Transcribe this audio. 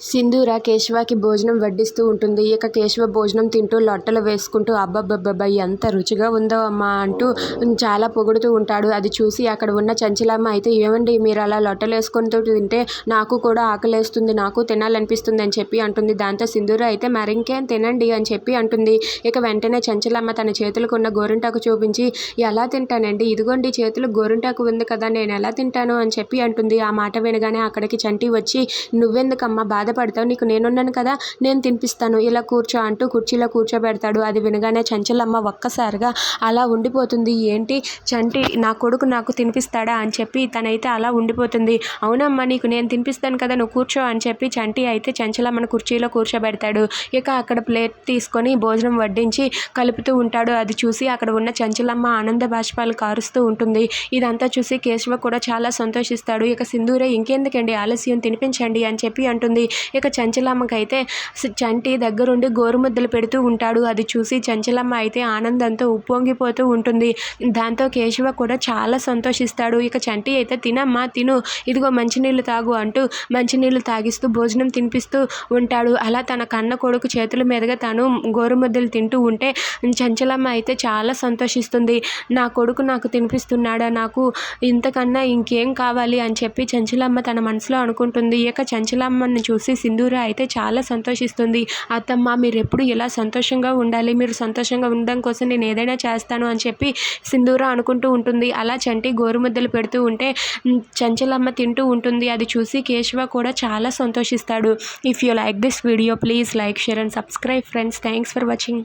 సింధూర కేశవకి భోజనం వడ్డిస్తూ ఉంటుంది. ఇక కేశవ భోజనం తింటూ లొట్టలు వేసుకుంటూ అబ్బబ్బబ్బబ్బా! ఎంత రుచిగా ఉందో అమ్మా అంటూ చాలా పొగుడుతూ ఉంటాడు. అది చూసి అక్కడ ఉన్న చంచలమ్మ అయితే ఏమండి మీరు అలా లొట్టలు లొట్టలేసుకుంటూ తింటే నాకు కూడా ఆకలేస్తుంది. నాకు తినాలనిపిస్తుంది అని చెప్పి అంటుంది. దాంతో సింధూర అయితే మరింకేం తినండి అని చెప్పి అంటుంది. ఇక వెంటనే చంచలమ్మ తన చేతులకు ఉన్న గోరింటాకు చూపించి ఎలా తింటానండి ఇదిగోండి చేతులకు గోరింటాకు ఉంది కదా నేను ఎలా తింటాను అని చెప్పి అంటుంది. ఆ మాట వినగానే అక్కడికి చంటి వచ్చి నువ్వెందుకమ్మా బాధపడతావు నీకు నేనున్నాను కదా నేను తినిపిస్తాను ఇలా కూర్చో అంటూ కుర్చీలో కూర్చోబెడతాడు. అది వినగానే చంచలమ్మ ఒక్కసారిగా అలా ఉండిపోతుంది. ఏంటి చంటి నా కొడుకు నాకు తినిపిస్తాడా అని చెప్పి తనైతే అలా ఉండిపోతుంది. అవునమ్మా నీకు నేను తినిపిస్తాను కదా నువ్వు కూర్చో అని చెప్పి చంటి అయితే చంచలమ్మను కుర్చీలో కూర్చోబెడతాడు. ఇక అక్కడ ప్లేట్ తీసుకొని భోజనం వడ్డించి కలుపుతూ ఉంటాడు. అది చూసి అక్కడ ఉన్న చంచలమ్మ ఆనంద బాష్పాలు కారుస్తూ ఉంటుంది. ఇదంతా చూసి కేశవ కూడా చాలా సంతోషిస్తాడు. ఇక సింధూరే ఇంకెందుకండి ఆలస్యం తినిపించండి అని చెప్పి అంటుంది. ఇక చంచలమ్మకైతే చంటి దగ్గరుండి గోరుముద్దలు పెడుతూ ఉంటాడు. అది చూసి చంచలమ్మ అయితే ఆనందంతో ఉప్పొంగిపోతూ ఉంటుంది. దాంతో కేశవ కూడా చాలా సంతోషిస్తాడు. ఇక చంటి అయితే తినమ్మా తిను ఇదిగో మంచినీళ్ళు తాగు అంటూ మంచినీళ్ళు తాగిస్తూ భోజనం తినిపిస్తూ ఉంటాడు. అలా తన కన్న కొడుకు చేతుల మీదుగా తను గోరుముద్దలు తింటూ ఉంటే చంచలమ్మ అయితే చాలా సంతోషిస్తుంది. నా కొడుకు నాకు తినిపిస్తున్నాడా నాకు ఇంతకన్నా ఇంకేం కావాలి అని చెప్పి చంచలమ్మ తన మనసులో అనుకుంటుంది. ఇక చంచలమ్మని చూసి సింధూర అయితే చాలా సంతోషిస్తుంది. అత్తమ్మ మీరెప్పుడు ఇలా సంతోషంగా ఉండాలి. మీరు సంతోషంగా ఉండడం కోసం నేను ఏదైనా చేస్తాను అని చెప్పి సింధూర అనుకుంటూ ఉంటుంది. అలా చంటి గోరుముద్దలు పెడుతూ ఉంటే చంచలమ్మ తింటూ ఉంటుంది. అది చూసి కేశవ కూడా చాలా సంతోషిస్తాడు. If you like this video please like share and subscribe friends thanks for watching